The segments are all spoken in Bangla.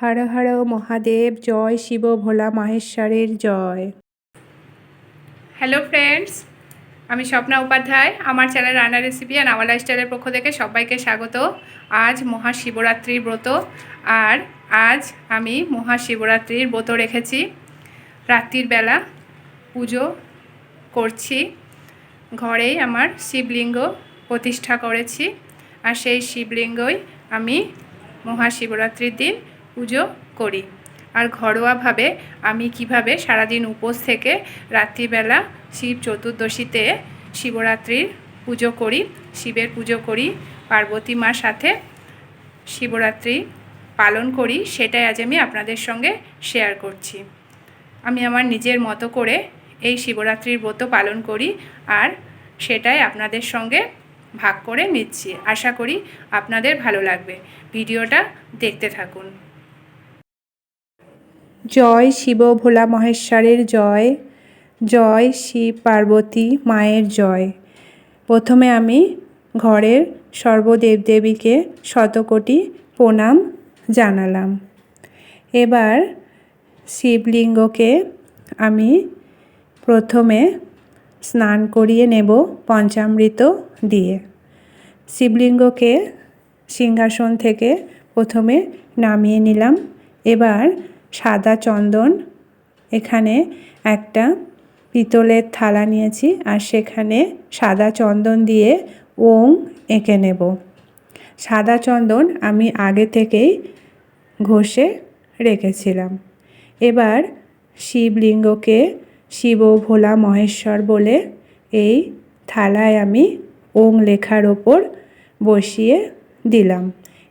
হর হর মহাদেব, জয় শিব ভোলা মাহেশ্বরের জয়। হ্যালো ফ্রেন্ডস আমি স্বপ্না উপাধ্যায়, আমার চ্যানেল রান্না রেসিপি আর আমার লাইফস্টাইলের পক্ষ থেকে সবাইকে স্বাগত। আজ মহাশিবরাত্রির ব্রত, আর আজ আমি মহাশিবরাত্রির ব্রত রেখেছি। রাত্রির বেলা পুজো করছি ঘরেই আমার শিবলিঙ্গ প্রতিষ্ঠা করেছি, আর সেই শিবলিঙ্গই আমি মহাশিবরাত্রির দিন পুজো করি। আর ঘরোয়াভাবে আমি কীভাবে সারাদিন উপোস থেকে রাত্রিবেলা শিব চতুর্দশীতে শিবরাত্রির পুজো করি, শিবের পুজো করি, পার্বতী মার সাথে শিবরাত্রি পালন করি, সেটাই আজ আমি আপনাদের সঙ্গে শেয়ার করছি। আমি আমার নিজের মতো করে এই শিবরাত্রির ব্রত পালন করি আর সেটাই আপনাদের সঙ্গে ভাগ করে নিচ্ছি। আশা করি আপনাদের ভালো লাগবে। ভিডিওটা দেখতে থাকুন। জয় শিব ভোলা মহেশ্বরের জয় জয় শিব পার্বতী মায়ের জয়। প্রথমে আমি ঘরের সর্বদেবদেবীকে শতকোটি প্রণাম জানালাম। এবার শিবলিঙ্গকে আমি প্রথমে স্নান করিয়ে নেব পঞ্চামৃত দিয়ে। শিবলিঙ্গকে সিংহাসন থেকে প্রথমে নামিয়ে নিলাম। এবার সাদা চন্দন, এখানে একটা পিতলের থালা নিয়েছি আর সেখানে সাদা চন্দন দিয়ে ওং এঁকে নেব। সাদা চন্দন আমি আগে থেকেই ঘষে রেখেছিলাম। এবার শিবলিঙ্গকে শিব ভোলা মহেশ্বর বলে এই থালায় আমি ওং লেখার ওপর বসিয়ে দিলাম।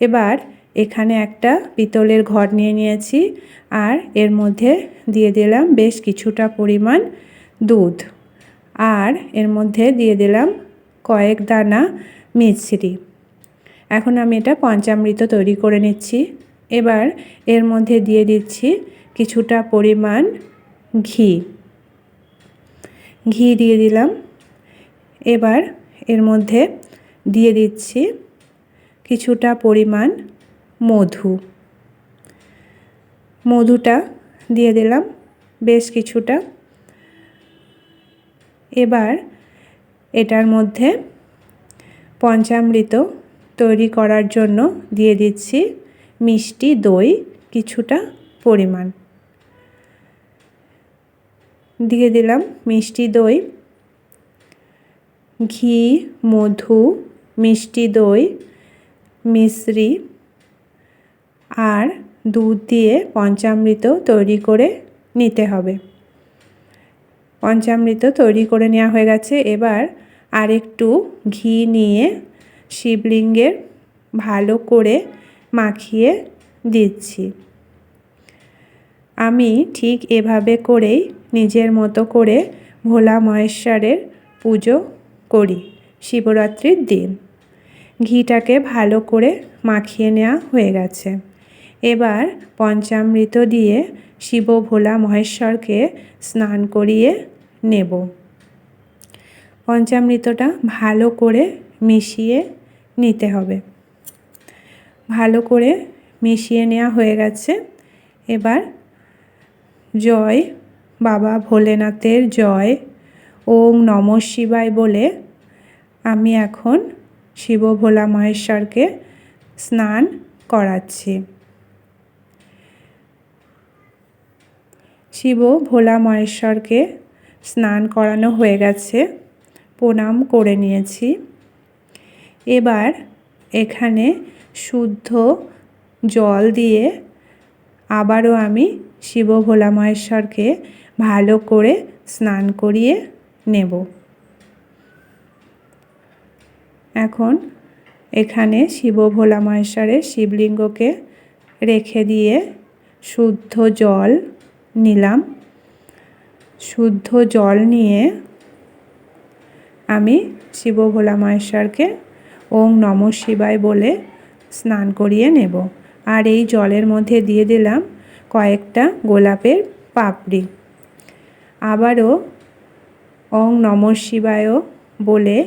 এবার এখানে একটা পিতলের ঘর নিয়ে নিয়েছি আর এর মধ্যে দিয়ে দিলাম বেশ কিছুটা পরিমাণ দুধ। আর এর মধ্যে দিয়ে দিলাম কয়েক দানা মিছরি। এখন আমি এটা পঞ্চামৃত তৈরি করে নিচ্ছি। এবার এর মধ্যে দিয়ে দিচ্ছি কিছুটা পরিমাণ ঘি। ঘি দিয়ে দিলাম। এবার এর মধ্যে দিয়ে দিচ্ছি কিছুটা পরিমাণ মধু। মধুটা দিয়ে দিলাম, বেশ কিছুটা। এবার এটার মধ্যে পঞ্চামৃত তৈরি করার জন্য দিয়ে দিচ্ছি মিষ্টি দই কিছুটা পরিমাণ। দিয়ে দিলাম মিষ্টি দই, ঘি, মধু, মিষ্টি দই, মিশ্রি আর দুধ দিয়ে পঞ্চামৃত তৈরি করে নিতে হবে। পঞ্চামৃত তৈরি করে নেওয়া হয়ে গেছে। এবার আরেকটু ঘি নিয়ে শিবলিঙ্গের ভালো করে মাখিয়ে দিচ্ছি। আমি ঠিক এভাবে করেই নিজের মতো করে ভোলা মহেশ্বরের পুজো করি শিবরাত্রির দিন। ঘিটাকে ভালো করে মাখিয়ে নেওয়া হয়ে গেছে। এবার পঞ্চামৃত দিয়ে শিব ভোলা মহেশ্বরকে স্নান করিয়ে নেব। পঞ্চামৃতটা ভালো করে মিশিয়ে নিতে হবে। ভালো করে মিশিয়ে নেওয়া হয়ে গেছে। এবার জয় বাবা ভোলেনাথের জয়, ওং নম শিবায় বলে আমি এখন শিব ভোলা মহেশ্বরকে স্নান করাচ্ছি। শিব ভোলা মহেশ্বরকে স্নান করানো হয়ে গেছে। প্রণাম করে নিয়েছি। এবার এখানে শুদ্ধ জল দিয়ে আবারও আমি শিব ভোলা মহেশ্বরকে ভালো করে স্নান করিয়ে নেব। এখন এখানে শিব ভোলা মহেশ্বরের শিবলিঙ্গকে রেখে দিয়ে শুদ্ধ জল নিলাম। শুদ্ধ জল নিয়ে আমি শিব ভোলা মহেশ্বরকে ওং নম শিবায় বলে স্নান করিয়ে নেব। আর এই জলের মধ্যে দিয়ে দিলাম কয়েকটা গোলাপের পাপড়ি। আবারও ওং নম শিবায় বলে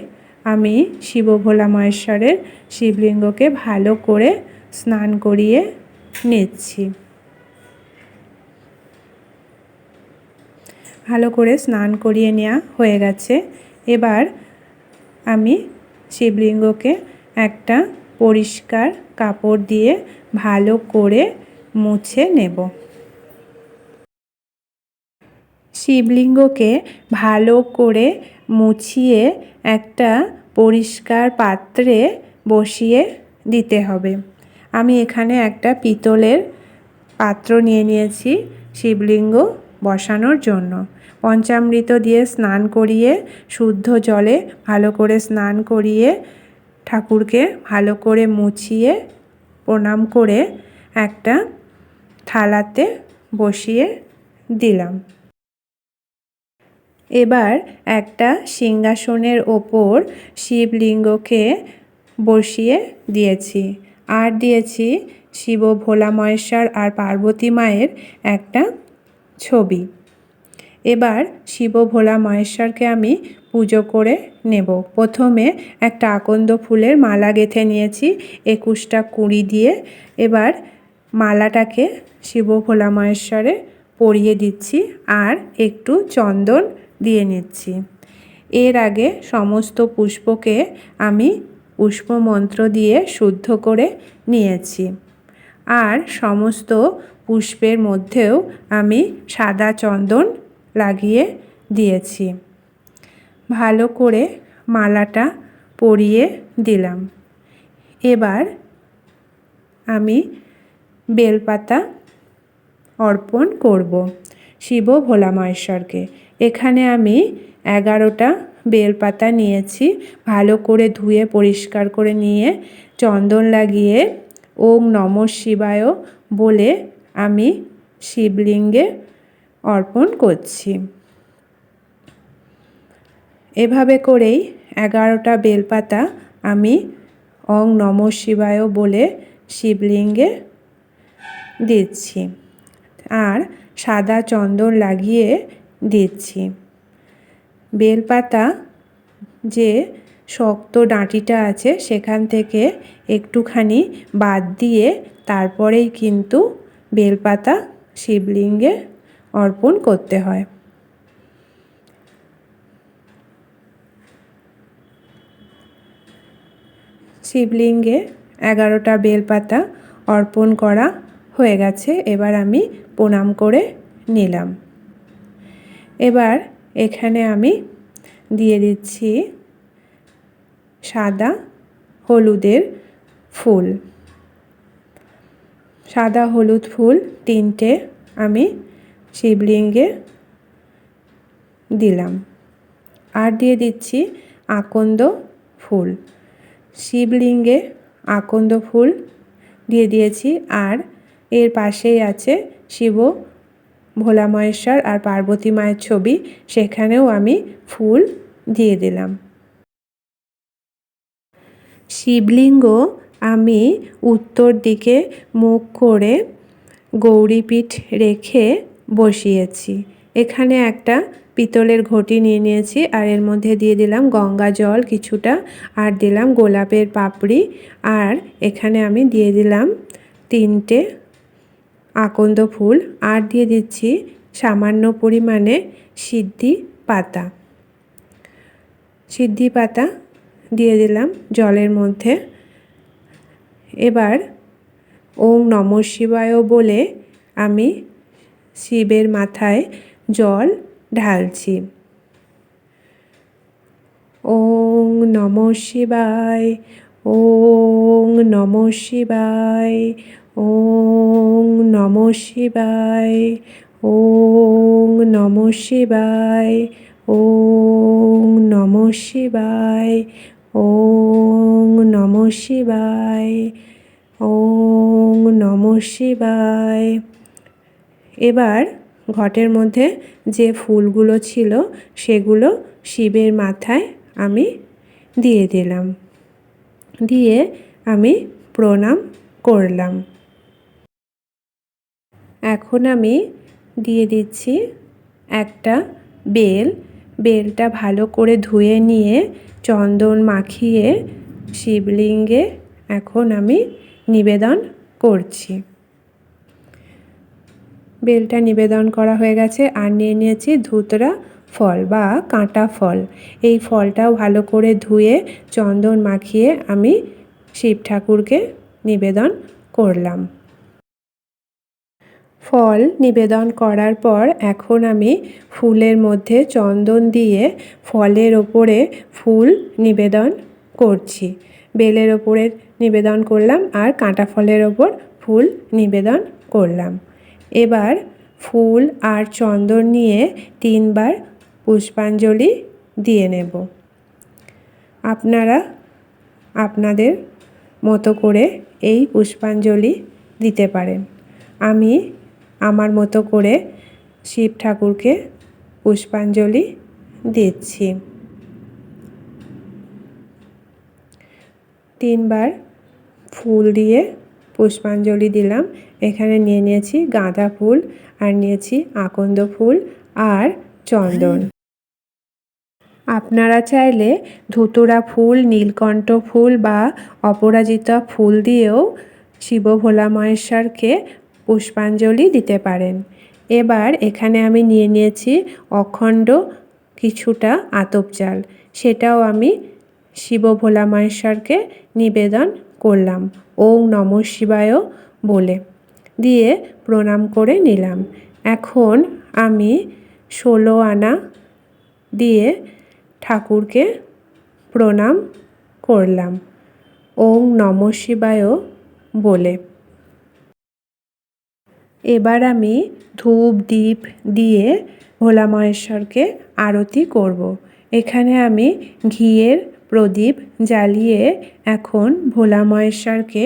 আমি শিব ভোলা মহেশ্বরের শিবলিঙ্গকে ভালো করে স্নান করিয়ে নিচ্ছি। ভালো করে স্নান করিয়ে নেওয়া হয়ে গেছে। এবার আমি শিবলিঙ্গকে একটা পরিষ্কার কাপড় দিয়ে ভালো করে মুছে নেব। শিবলিঙ্গকে ভালো করে মুছিয়ে একটা পরিষ্কার পাত্রে বসিয়ে দিতে হবে। আমি এখানে একটা পিতলের পাত্র নিয়ে নিয়েছি শিবলিঙ্গ বসানোর জন্য। পঞ্চামৃত দিয়ে স্নান করিয়ে, শুদ্ধ জলে ভালো করে স্নান করিয়ে, ঠাকুরকে ভালো করে মুছিয়ে, প্রণাম করে একটা থালাতে বসিয়ে দিলাম। এবার একটা সিংহাসনের ওপর শিবলিঙ্গকে বসিয়ে দিয়েছি। আর দিয়েছি শিব ভোলা মহেশ্বর আর পার্বতী মায়ের একটা ছবি। এবার শিব ভোলা মহেশ্বরকে আমি পুজো করে নেব। প্রথমে একটা আকন্দ ফুলের মালা গেঁথে নিয়েছি, একুশটা কুড়ি দিয়ে। এবার মালাটাকে শিব ভোলা মহেশ্বরে পরিয়ে দিচ্ছি আর একটু চন্দন দিয়ে নিচ্ছি। এর আগে সমস্ত পুষ্পকে আমি পুষ্প মন্ত্র দিয়ে শুদ্ধ করে নিয়েছি। আর সমস্ত পুষ্পের মধ্যেও আমি সাদা চন্দন লাগিয়ে দিয়েছি। ভালো করে মালাটা পরিয়ে দিলাম। এবার আমি বেলপাতা অর্পণ করব শিব ভোলা মহেশ্বরকে এখানে আমি এগারোটা বেলপাতা নিয়েছি। ভালো করে ধুয়ে, পরিষ্কার করে নিয়ে, চন্দন লাগিয়ে ওম নম শিবায় বলে আমি শিবলিঙ্গে অর্পণ করছি। এভাবে করেই এগারোটা বেলপাতা আমি অং নম শিবায় বলে শিবলিঙ্গে দিচ্ছি আর সাদা চন্দন লাগিয়ে দিচ্ছি। বেলপাতা যে শক্ত ডাঁটিটা আছে সেখান থেকে একটুখানি বাদ দিয়ে তারপরেই কিন্তু বেলপাতা শিবলিঙ্গে অর্পণ করতে হয়। শিবলিঙ্গে এগারোটা বেলপাতা অর্পণ করা হয়ে গেছে, এবার আমি প্রণাম করে নিলাম। এবার এখানে আমি দিয়ে দিচ্ছি সাদা হলুদের ফুল। সাদা হলুদ ফুল তিনটে আমি শিবলিঙ্গে দিলাম। আর দিয়ে দিচ্ছি আকন্দ ফুল। শিবলিঙ্গে আকন্দ ফুল দিয়ে দিয়েছি আর এর পাশেই আছে শিব ভোলা মহেশ্বর আর পার্বতী মায়ের ছবি। সেখানেও আমি ফুল দিয়ে দিলাম। শিবলিঙ্গ আমি উত্তর দিকে মুখ করে গৌরীপীঠ রেখে বসিয়েছি। এখানে একটা পিতলের ঘটি নিয়ে নিয়েছি আর এর মধ্যে দিয়ে দিলাম গঙ্গা জল কিছুটা আর দিলাম গোলাপের পাপড়ি আর এখানে আমি দিয়ে দিলাম তিনটে আকন্দ ফুল আর দিয়ে দিচ্ছি সামান্য পরিমাণে সিদ্ধি পাতা। সিদ্ধি পাতা দিয়ে দিলাম জলের মধ্যে। এবার ওম নম শিবায় বলে আমি শিবের মাথায় জল ঢালছি। ওং নম শিবায়, ওং নম শিবায়, ওং নম শিবায়, ওং নম শিবায়, ওং নম শিবায়, ওং নম শিবায়, ওং নম শিবায়। এবার ঘটের মধ্যে যে ফুলগুলো ছিল সেগুলো শিবের মাথায় আমি দিয়ে দিলাম। দিয়ে আমি প্রণাম করলাম। এখন আমি দিয়ে দিচ্ছি একটা বেল। বেলটা ভালো করে ধুয়ে নিয়ে চন্দন মাখিয়ে শিবলিঙ্গে এখন আমি নিবেদন করছি। বেলটা নিবেদন করা হয়ে গেছে। আর নিয়ে নিয়েছি ধুতরা ফল বা কাঁটা ফল। এই ফলটাও ভালো করে ধুয়ে, চন্দন মাখিয়ে আমি শিব ঠাকুরকে নিবেদন করলাম। ফল নিবেদন করার পর এখন আমি ফুলের মধ্যে চন্দন দিয়ে ফলের ওপরে ফুল নিবেদন করছি। বেলের ওপরে নিবেদন করলাম আর কাঁটা ফলের ওপর ফুল নিবেদন করলাম। এবার ফুল আর চন্দন নিয়ে তিনবার পুষ্পাঞ্জলি দিয়ে নেব। আপনারা আপনাদের মতো করে এই পুষ্পাঞ্জলি দিতে পারেন। আমি আমার মতো করে শিব ঠাকুরকে পুষ্পাঞ্জলি দিচ্ছি। তিনবার ফুল দিয়ে পুষ্পাঞ্জলি দিলাম। এখানে নিয়ে নিয়েছি গাঁদা ফুল আর নিয়েছি আকন্দ ফুল আর চন্দন। আপনারা চাইলে ধুতুরা ফুল, নীলকণ্ঠ ফুল বা অপরাজিতা ফুল দিয়েও শিব ভোলা মহেশ্বরকে পুষ্পাঞ্জলি দিতে পারেন। এবার এখানে আমি নিয়ে নিয়েছি অখণ্ড কিছুটা আতপ চাল। সেটাও আমি শিব ভোলা মহেশ্বরকে নিবেদন করলাম। ওং নম শিবায় বলে। দিয়ে প্রণাম করে নিলাম। এখন আমি ষোলো আনা দিয়ে ঠাকুরকে প্রণাম করলাম। ওং নম শিবায় বলে। এবার আমি ধূপ দ্বীপ দিয়ে ভোলা মহেশ্বরকে আরতি করব। এখানে আমি ঘিয়ের প্রদীপ জ্বালিয়ে এখন ভোলা মহেশ্বরকে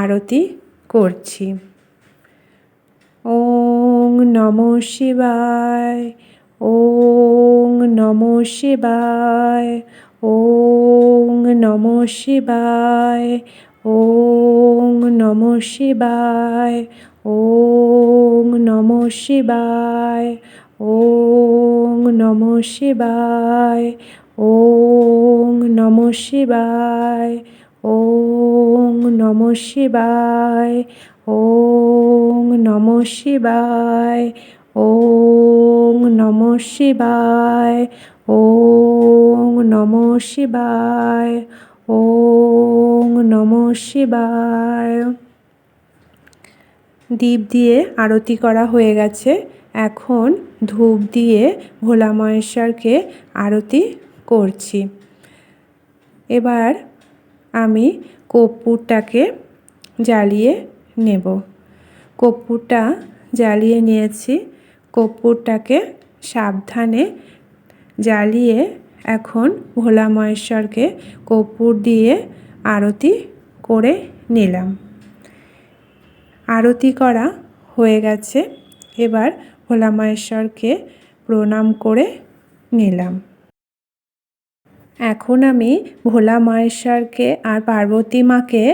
আরতি করছি। ওং নম শিবায়, ওং নম শিবায়, ওং নম শিবায়, ওং নম শিবায়, ওং নম শিবায়, ওং নম শিবায় ওং নম শিবায়, ওং নম শিবায়, ওং নম শিবায়, ওং নম শিবায়, ওং নম শিবায়, ওং নম শিবায়। দীপ দিয়ে আরতি করা হয়ে গেছে। এখন ধূপ দিয়ে ভোলা মহেশ্বরকে আরতি করছি। এবার আমি কর্পূরটাকে জ্বালিয়ে নেব। কর্পূরটা জ্বালিয়ে নিয়েছি। কর্পূরটাকে সাবধানে জ্বালিয়ে এখন ভোলা মহেশ্বরকে কর্পূর দিয়ে আরতি করে নিলাম। আরতি করা হয়ে গেছে। এবার ভোলা মহেশ্বরকে প্রণাম করে নিলাম। এখন আমি ভোলা মহেশ্বরকে আর পার্বতী মাকে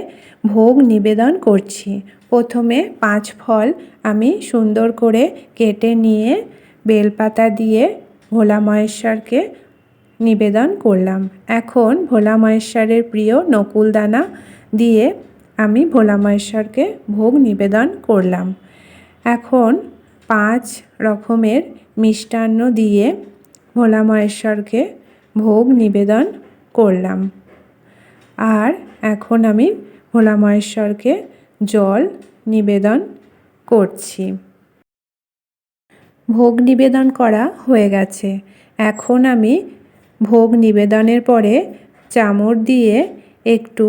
ভোগ নিবেদন করছি। প্রথমে পাঁচ ফল আমি সুন্দর করে কেটে নিয়ে বেলপাতা দিয়ে ভোলা মহেশ্বরকে নিবেদন করলাম। এখন ভোলা মহেশ্বরের প্রিয় নকুলদানা দিয়ে আমি ভোলা মহেশ্বরকে ভোগ নিবেদন করলাম। এখন পাঁচ রকমের মিষ্টান্ন দিয়ে ভোলা মহেশ্বরকে ভোগ নিবেদন করলাম। আর এখন আমি ভোলা মহেশ্বরকে জল নিবেদন করছি। ভোগ নিবেদন করা হয়ে গেছে। এখন আমি ভোগ নিবেদনের পরে চামড় দিয়ে একটু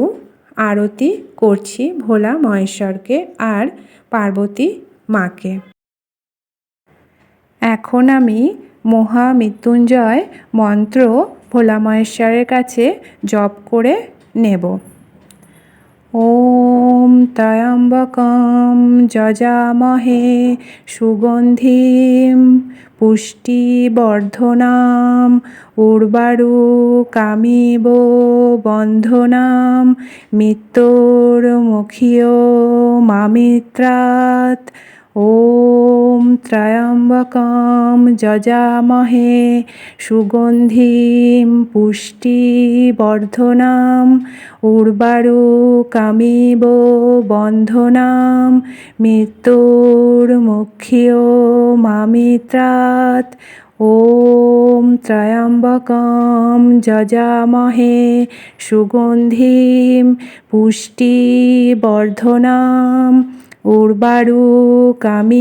আরতি করছি ভোলা মহেশ্বরকে আর পার্বতী মাকে। এখন আমি মহামৃত্যুঞ্জয় মন্ত্র ভোলা মহেশ্বরের কাছে জপ করে নেব। ওম ত্রয়ম্বকম যজামহে সুগন্ধিম পুষ্টিবর্ধনাম উর্বারু কামিব বন্ধনাম মৃত্যুর্মুখীয় মামিত্রাত ॐ त्र्यम्बकं जजामहे सुगन्धिं पुष्टिवर्धनाम् উর্বারুকামিব বন্ধনাম মৃত্যুর মুখ্যীয় মামিত্রাত ওম ত্রয়ম্বকম যজামহে সুগন্ধিম পুষ্টিবর্ধনাম উর্বারুকামিব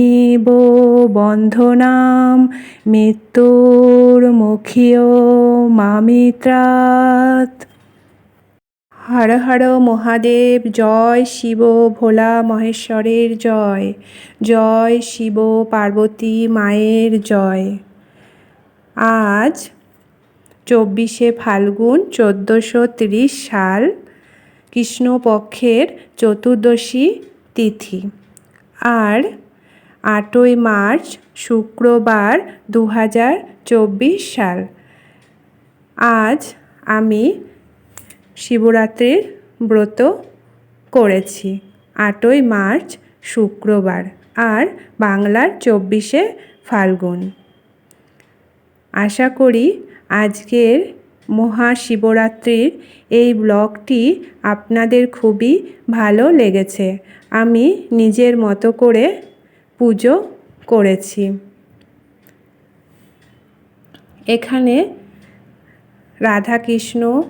বন্ধনাম মৃত্যুর্মুখিও মামিত্রাৎ হর হর মহাদেব, জয় শিব ভোলা মহেশ্বরের জয় জয় শিব পার্বতী মায়ের জয়। আজ চব্বিশে ফাল্গুন চোদ্দোশো সাল, কৃষ্ণপক্ষের চতুর্দশী তিথি। আর আটই মার্চ শুক্রবার দু হাজার চব্বিশ সাল। আজ আমি শিবরাত্রির ব্রত করেছি, আটই মার্চ শুক্রবার, আর বাংলার চব্বিশে ফাল্গুন। আশা করি আজকের মহাশিবরাত্রির এই ব্লগটি আপনাদের খুবই ভালো লেগেছে। আমি নিজের মতো করে পুজো করেছি। এখানে রাধাকৃষ্ণ,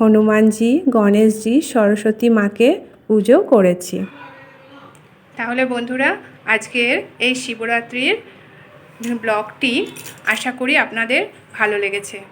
হনুমানজি, গণেশজি, সরস্বতী মাকে পুজো করেছি। তাহলে বন্ধুরা, আজকের এই শিবরাত্রির ব্লগটি আশা করি আপনাদের ভালো লেগেছে।